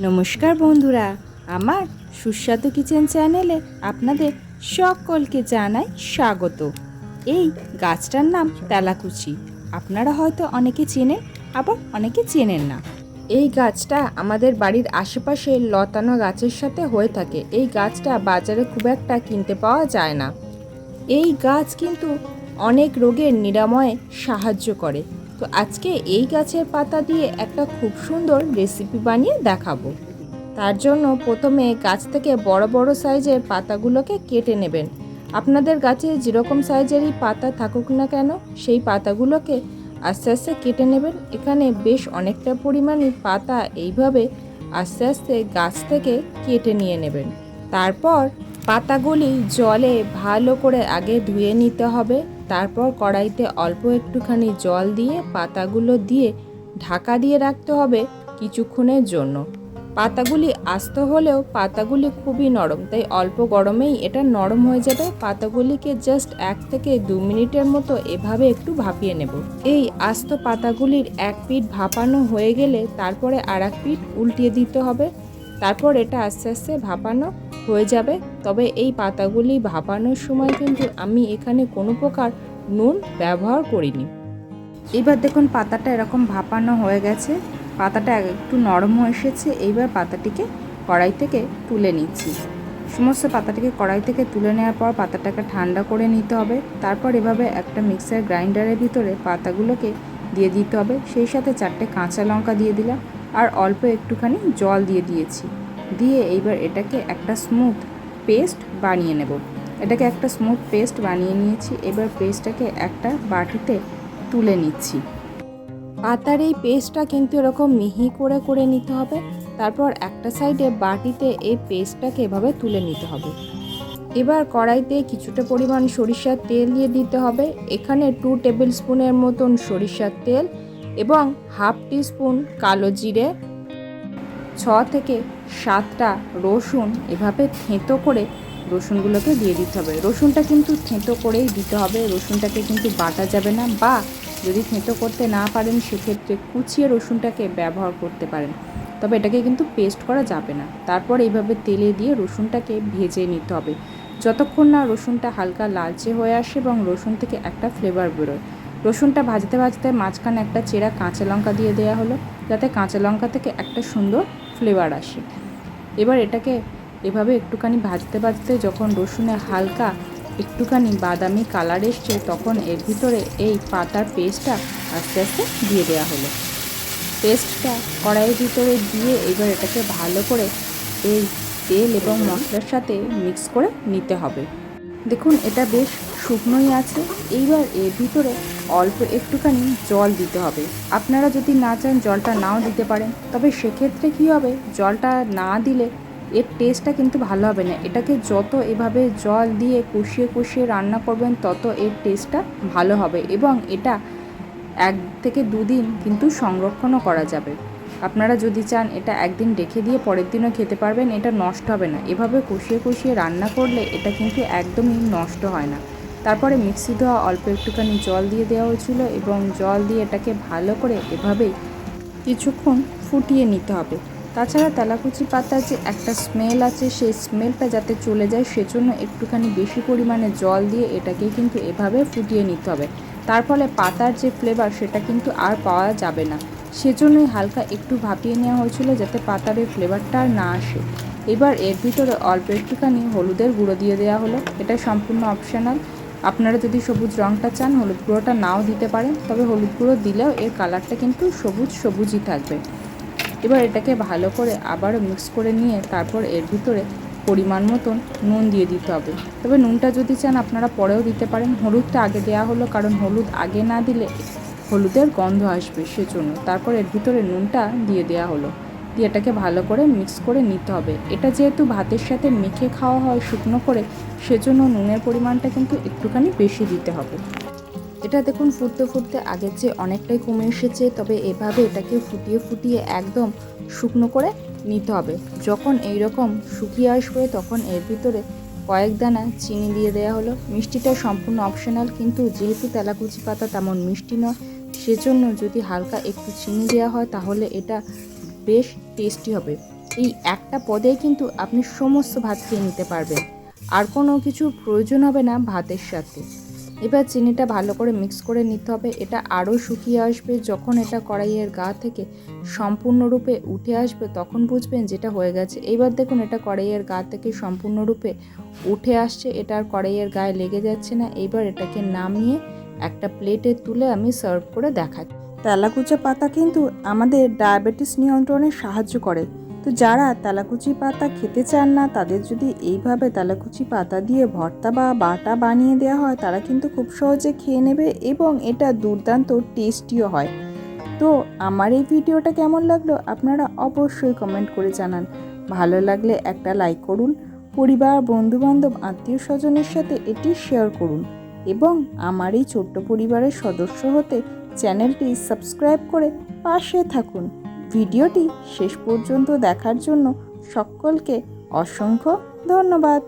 নমস্কার বন্ধুরা, আমার সুস্বাদু কিচেন চ্যানেলে আপনাদের সকলকে জানাই স্বাগত। এই গাছটার নাম তেলাকুচি। আপনারা হয়তো অনেকে চেনেন, আবার অনেকে চেনেন না। এই গাছটা আমাদের বাড়ির আশেপাশে লতানো গাছের সাথে হয়ে থাকে। এই গাছটা বাজারে খুব একটা কিনতে পাওয়া যায় না। এই গাছ কিন্তু অনেক রোগের নিরাময়ে সাহায্য করে। তো আজকে এই গাছের পাতা দিয়ে একটা খুব সুন্দর রেসিপি বানিয়ে দেখাবো। তার জন্য প্রথমে গাছ থেকে বড় বড় সাইজের পাতাগুলোকে কেটে নেবেন। আপনাদের গাছে যেরকম সাইজেরই পাতা থাকুক না কেন, সেই পাতাগুলোকে আস্তে আস্তে কেটে নেবেন। এখানে বেশ অনেকটা পরিমাণে পাতা এইভাবে আস্তে আস্তে গাছ থেকে কেটে নিয়ে নেবেন। তারপর পাতাগুলি জলে ভালো করে আগে ধুয়ে নিতে হবে। তারপর কড়াইতে অল্প একটুখানি জল দিয়ে, পাতাগুলো দিয়ে ঢাকা দিয়ে রাখতে হবে কিছুক্ষণের জন্য। পাতাগুলি আস্ত হলেও পাতাগুলি খুবই নরম, তাই অল্প গরমেই এটা নরম হয়ে যাবে। পাতাগুলিকে জাস্ট এক থেকে দু মিনিটের মতো এভাবে একটু ভাপিয়ে নেব। এই আস্ত পাতাগুলির এক পিঠ ভাপানো হয়ে গেলে তারপরে আর এক পিঠ উল্টিয়ে দিতে হবে। তারপর এটা আস্তে আস্তে ভাপানো হয়ে যাবে। তবে এই পাতাগুলি ভাপানোর সময় কিন্তু আমি এখানে কোনো প্রকার নুন ব্যবহার করিনি। এবার দেখুন পাতাটা এরকম ভাপানো হয়ে গেছে। পাতাটা একটু নরম এসেছে। এইবার পাতাটিকে কড়াই থেকে তুলে নিচ্ছি। সমস্ত পাতাটিকে কড়াই থেকে তুলে নেওয়ার পর পাতাটাকে ঠান্ডা করে নিতে হবে। তারপর এভাবে একটা মিক্সার গ্রাইন্ডারের ভিতরে পাতাগুলোকে দিয়ে দিতে হবে। সেই সাথে চারটে কাঁচা লঙ্কা দিয়ে দিলাম। আর অল্প একটুখানি জল দিয়ে দিয়েছি। দিয়ে এইবার এটাকে একটা স্মুথ পেস্ট বানিয়ে নেব। এটাকে একটা স্মুথ পেস্ট বানিয়ে নিয়েছি। এবার পেস্টটাকে একটা বাটিতে তুলে নিচ্ছি। পাতার এই পেস্টটা কিন্তু এরকম মিহি করে করে নিতে হবে। তারপর একটা সাইডে বাটিতে এই পেস্টটাকে এভাবে তুলে নিতে হবে। এবার কড়াইতে কিছুটা পরিমাণ সরিষার তেল দিয়ে দিতে হবে। এখানে টু টেবিল স্পুনের মতন সরিষার তেল এবং হাফ টি স্পুন কালো জিরে ছ থেকে সাতটা রসুন এভাবে থেঁতো করে রসুনগুলোকে দিয়ে দিতে হবে। রসুনটা কিন্তু থেঁতো করেই দিতে হবে। রসুনটাকে কিন্তু বাটা যাবে না বা যদি থেঁতো করতে না পারেন, সেক্ষেত্রে কুচিয়ে রসুনটাকে ব্যবহার করতে পারেন। তবে এটাকে কিন্তু পেস্ট করা যাবে না। তারপর এইভাবে তেলে দিয়ে রসুনটাকে ভেজে নিতে হবে। যতক্ষণ না রসুনটা হালকা লালচে হয়ে আসে এবং রসুন থেকে একটা ফ্লেভার বেরোয়। রসুনটা ভাজতে ভাজতে মাঝখানে একটা চেরা কাঁচা লঙ্কা দিয়ে দেওয়া হলো। যাতে কাঁচা লঙ্কা থেকে একটা সুন্দর ফ্লেভার আসে। এবার এটাকে এভাবে একটুখানি ভাজতে ভাজতে যখন রসুনে হালকা একটুখানি বাদামি কালার এসছে, তখন এর ভিতরে এই পাতার পেস্টটা আস্তে আস্তে দিয়ে দেওয়া হলো। পেস্টটা কড়াইয়ের ভিতরে দিয়ে এবার এটাকে ভালো করে এই তেল এবং মশলার সাথে মিক্স করে নিতে হবে। দেখুন, এটা বেশ শুকনোই আছে, এইবার এর ভিতরে অল্প একটুখানি জল দিতে হবে। আপনারা যদি না চান জলটা নাও দিতে পারেন, তবে সেক্ষেত্রে কী হবে, জলটা না দিলে এর টেস্টটা কিন্তু ভালো হবে না। এটাকে যত এভাবে জল দিয়ে কষিয়ে কষিয়ে রান্না করবেন, তত এর টেস্টটা ভালো হবে এবং এটা এক থেকে দুদিন কিন্তু সংরক্ষণও করা যাবে। আপনারা যদি চান এটা একদিন রেখে দিয়ে পরের দিনও খেতে পারবেন, এটা নষ্ট হবে না। এভাবে কষিয়ে কষিয়ে রান্না করলে এটা কিন্তু একদমই নষ্ট হয় না। তারপরে মিক্সি ধোয়া অল্প একটুখানি জল দিয়ে দেওয়া হয়েছিল এবং জল দিয়ে এটাকে ভালো করে এভাবেই কিছুক্ষণ ফুটিয়ে নিতে হবে। তাছাড়া তেলাকুচি পাতার যে একটা স্মেল আছে, সেই স্মেলটা যাতে চলে যায়, সেজন্য একটুখানি বেশি পরিমাণে জল দিয়ে এটাকে কিন্তু এভাবে ফুটিয়ে নিতে হবে। তার ফলে পাতার যে ফ্লেভার সেটা কিন্তু আর পাওয়া যাবে না। সেজন্যই হালকা একটু ভাপিয়ে নেওয়া হয়েছিল যাতে পাতার এই ফ্লেভারটা আর না আসে। এবার এর ভিতরে অল্প একটুখানি হলুদের গুঁড়ো দিয়ে দেওয়া হলো। এটা সম্পূর্ণ অপশনাল আপনারা যদি সবুজ রঙটা চান, হলুদ গুঁড়োটা নাও দিতে পারেন, তবে হলুদ গুঁড়ো দিলেও এর কালারটা কিন্তু সবুজ সবুজই থাকবে। এবার এটাকে ভালো করে আবারও মিক্স করে নিয়ে তারপর এর ভিতরে পরিমাণ মতন নুন দিয়ে দিতে হবে। তবে নুনটা যদি চান, আপনারা পরেও দিতে পারেন। হলুদটা আগে দেওয়া হলো, কারণ হলুদ আগে না দিলে হলুদের গন্ধ আসবে সেজন্য। তারপর এর ভিতরে নুনটা দিয়ে দেওয়া হলো। দিয়ে এটাকে ভালো করে মিক্স করে নিতে হবে। এটা যেহেতু ভাতের সাথে মেখে খাওয়া হয়, শুকনো করে, সেজন্য নুনের পরিমাণটা কিন্তু একটুখানি বেশি দিতে হবে। এটা দেখুন ফুটতে ফুটতে আগের চেয়ে অনেকটাই কমে এসেছে, তবে এভাবে এটাকে ফুটিয়ে ফুটিয়ে একদম শুকনো করে নিতে হবে। যখন এই রকম শুকিয়ে আসবে, তখন এর ভিতরে কয়েক দানা চিনি দিয়ে দেওয়া হলো। মিষ্টিটা সম্পূর্ণ অপশনাল কিন্তু যেহেতু তেলাকুচি পাতা তেমন মিষ্টি নয়, সেজন্য যদি হালকা একটু চিনি দেওয়া হয়, তাহলে এটা বেশ টেস্টি হবে। এই একটা পদেই কিন্তু আপনি সমস্ত ভাত খেয়ে নিতে পারবেন। আর কোনো কিছু প্রয়োজন হবে না ভাতের সাথে। এবার চিনিটা ভালো করে মিক্স করে নিতে হবে। এটা আরও শুকিয়ে আসবে। যখন এটা কড়াইয়ের গা থেকে সম্পূর্ণরূপে উঠে আসবে, তখন বুঝবেন যেটা হয়ে গেছে। এবার দেখুন এটা কড়াইয়ের গা থেকে সম্পূর্ণরূপে উঠে আসছে। এটা আর কড়াইয়ের গায়ে লেগে যাচ্ছে না। এবার এটাকে নামিয়ে একটা প্লেটে তুলে আমি সার্ভ করে দেখাচ্ছি। তেলাকুচা পাতা কিন্তু আমাদের ডায়াবেটিস নিয়ন্ত্রণে সাহায্য করে। তো যারা তেলাকুচি পাতা খেতে চান না, তাদের যদি এইভাবে তেলাকুচি পাতা দিয়ে ভর্তা বা বাটা বানিয়ে দেওয়া হয়, তারা কিন্তু খুব সহজে খেয়ে নেবে এবং এটা দুর্দান্ত টেস্টিও হয়। তো আমার এই ভিডিওটা কেমন লাগল আপনারা অবশ্যই কমেন্ট করে জানান। ভালো লাগলে একটা লাইক করুন, পরিবার, বন্ধুবান্ধব আত্মীয় স্বজনের সাথে এটি শেয়ার করুন এবং আমার এই ছোট্ট পরিবারের সদস্য হতে চ্যানেলটি সাবস্ক্রাইব করে পাশে থাকুন। ভিডিওটি শেষ পর্যন্ত দেখার জন্য সকলকে অসংখ্য ধন্যবাদ।